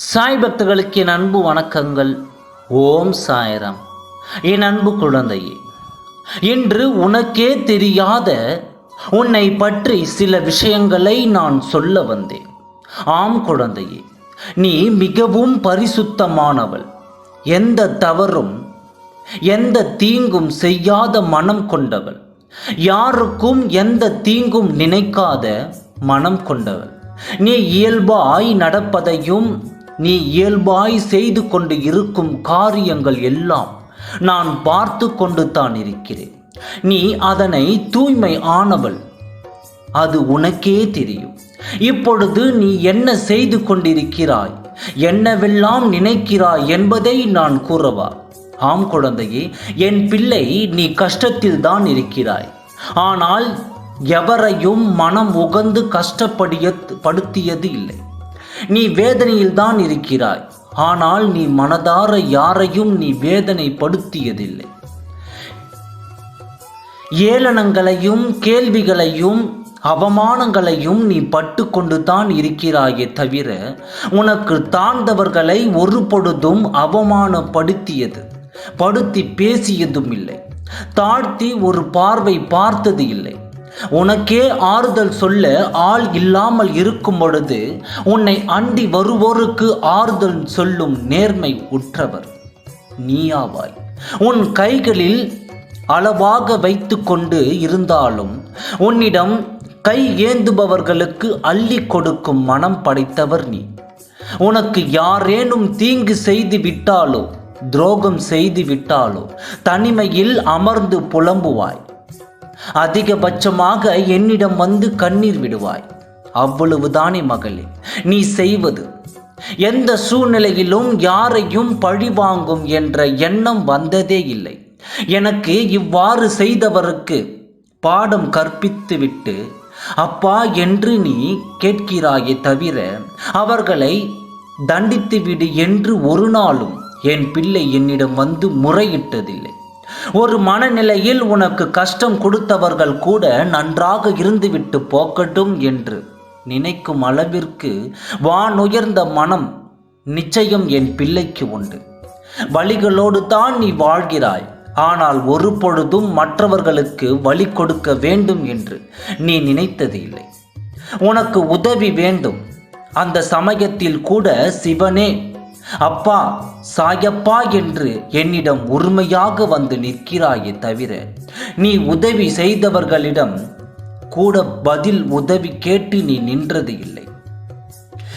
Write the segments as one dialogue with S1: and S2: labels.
S1: சாய் பக்தர்களுக்கு என் அன்பு வணக்கங்கள். ஓம் சாயரம். என் அன்பு குழந்தையே இன்று உனக்கே தெரியாத உன்னை பற்றி சில விஷயங்களை நான் சொல்ல வந்தேன். ஆம் குழந்தையே நீ மிகவும் பரிசுத்தமானவள். எந்த தவறும் எந்த தீங்கும் செய்யாத மனம் கொண்டவள். யாருக்கும் எந்த தீங்கும் நினைக்காத மனம் கொண்டவள். நீ இயல்பாய் நடப்பதையும் நீ இயல்பாய் செய்து கொண்டு இருக்கும் காரியங்கள் எல்லாம் நான் பார்த்து கொண்டு தான் இருக்கிறேன். நீ அதனை தூய்மை ஆனவள் அது உனக்கே தெரியும். இப்பொழுது நீ என்ன செய்து கொண்டிருக்கிறாய்? என்னவெல்லாம் நினைக்கிறாய் என்பதை நான் கூறவா? ஆம் குழந்தையே என் பிள்ளை நீ கஷ்டத்தில் தான் இருக்கிறாய். ஆனால் எவரையும் மனம் உகந்து கஷ்டப்படிய படுத்தியது இல்லை. நீ வேதனையில் தான் இருக்கிறாய். ஆனால் நீ மனதார யாரையும் நீ வேதனைப்படுத்தியதில்லை. ஏளனங்களையும் கேள்விகளையும் அவமானங்களையும் நீ பட்டு கொண்டு தான் இருக்கிறாயே தவிர உனக்கு தாழ்ந்தவர்களை ஒரு பொழுதும் அவமானப்படுத்தியது படுத்தி பேசியதும் இல்லை. தாழ்த்தி ஒரு பார்வை பார்த்தது இல்லை. உனக்கே ஆறுதல் சொல்ல ஆள் இல்லாமல் இருக்கும் பொழுது உன்னை அண்டி வருவோருக்கு ஆறுதல் சொல்லும் நேர்மை உற்றவர் நீயாவாய். உன் கைகளில் அளவாக வைத்து கொண்டு இருந்தாலும் உன்னிடம் கை ஏந்துபவர்களுக்கு அள்ளி கொடுக்கும் மனம் படைத்தவர் நீ. உனக்கு யாரேனும் தீங்கு செய்து விட்டாலோ துரோகம் செய்து விட்டாலோ தனிமையில் அமர்ந்து புலம்புவாய். அதிகபட்சமாக என்னிடம் வந்து கண்ணீர் விடுவாய். அவ்வளவுதானே மகளே நீ செய்வது. எந்த சூழ்நிலையிலும் யாரையும் பழிவாங்கும் என்ற எண்ணம் வந்ததே இல்லை. எனக்கு இவ்வாறு செய்தவருக்கு பாடம் கற்பித்துவிட்டு அப்பா என்று நீ கேட்கிறாயே தவிர அவர்களை தண்டித்துவிடு என்று ஒரு நாளும் என் பிள்ளை என்னிடம் வந்து முறையிட்டதில்லை. ஒரு மனநிலையில் உனக்கு கஷ்டம் கொடுத்தவர்கள் கூட நன்றாக இருந்துவிட்டு போக்கட்டும் என்று நினைக்கும் அளவிற்கு வானுயர்ந்த மனம் நிச்சயம் என் பிள்ளைக்கு உண்டு. வழிகளோடு தான் நீ வாழ்கிறாய். ஆனால் ஒரு பொழுதும் மற்றவர்களுக்கு வழி கொடுக்க வேண்டும் என்று நீ நினைத்தது இல்லை. உனக்கு உதவி வேண்டும். அந்த சமயத்தில் கூட சிவனே அப்பா சாயப்பா என்று என்னிடம் உரிமையாக வந்து நிற்கிறாயே தவிர நீ உதவி செய்தவர்களிடம் கூட பதில் உதவி கேட்டு நீ நின்றது இல்லை.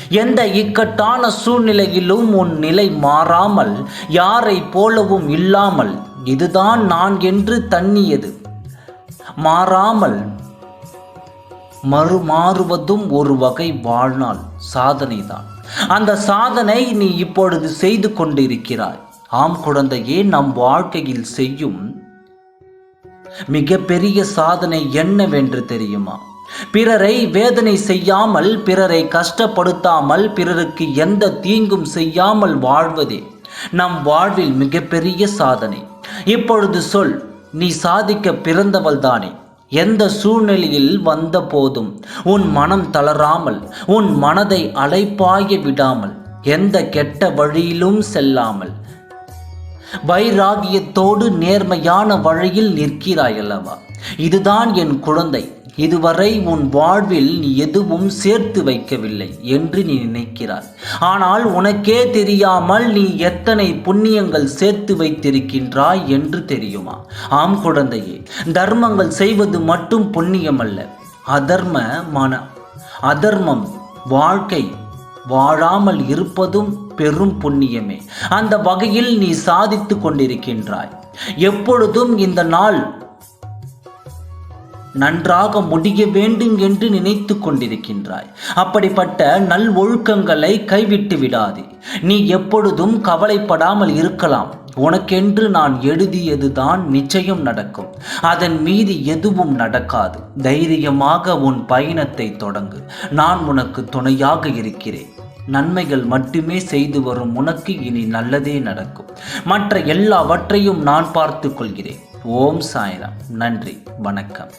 S1: எந்த இக்கட்டான சூழ்நிலையிலும் உன் நிலை மாறாமல் யாரை போலவும் இல்லாமல் இதுதான் நான் என்று தண்ணியது மாறாமல் மறுமாறுவதும் ஒரு வகை வாழ்நாள் சாதனைதான். அந்த சாதனை நீ இப்பொழுது செய்து கொண்டிருக்கிறாய். ஆம் குழந்தையே நம் வாழ்க்கையில் செய்யும் மிகப்பெரிய சாதனை என்னவென்று தெரியுமா? பிறரை வேதனை செய்யாமல் பிறரை கஷ்டப்படுத்தாமல் பிறருக்கு எந்த தீங்கும் செய்யாமல் வாழ்வதே நம் வாழ்வில் மிகப்பெரிய சாதனை. இப்பொழுது சொல் நீ சாதிக்க பிறந்தவள் தானே எந்த சூழ்நிலையில் வந்த போதும் உன் மனம் தளராமல் உன் மனதை அலைப்பாய விடாமல் எந்த கெட்ட வழியிலும் செல்லாமல் வைராகியத்தோடு நேர்மையான வழியில் நிற்கிறாய் அல்லவா இதுதான் என் குழந்தை. இதுவரை உன் வாழ்வில் நீ எதுவும் சேர்த்து வைக்கவில்லை என்று நீ நினைக்கிறாய். ஆனால் உனக்கே தெரியாமல் நீ எத்தனை புண்ணியங்கள் சேர்த்து வைத்திருக்கின்றாய் என்று தெரியுமா? ஆம் குழந்தையே தர்மங்கள் செய்வது மட்டும் புண்ணியம் அல்ல அதர்ம மன அதர்மம் வாழ்க்கை வாழாமல் இருப்பதும் பெரும் புண்ணியமே. அந்த வகையில் நீ சாதித்து கொண்டிருக்கின்றாய். எப்பொழுதும் இந்த நாள் நன்றாக முடிய வேண்டும் என்று நினைத்து கொண்டிருக்கின்றாய். அப்படிப்பட்ட நல் ஒழுக்கங்களை கைவிட்டு விடாதே. நீ எப்பொழுதும் கவலைப்படாமல் இருக்கலாம். உனக்கென்று நான் எழுதியதுதான் நிச்சயம் நடக்கும். அதன் மீது எதுவும் நடக்காது. தைரியமாக உன் பயணத்தை தொடங்கு. நான் உனக்கு துணையாக இருக்கிறேன். நன்மைகள் மட்டுமே செய்து வரும் உனக்கு இனி நல்லதே நடக்கும். மற்ற எல்லாவற்றையும் நான் பார்த்து கொள்கிறேன். ஓம் சாய்ராம். நன்றி. வணக்கம்.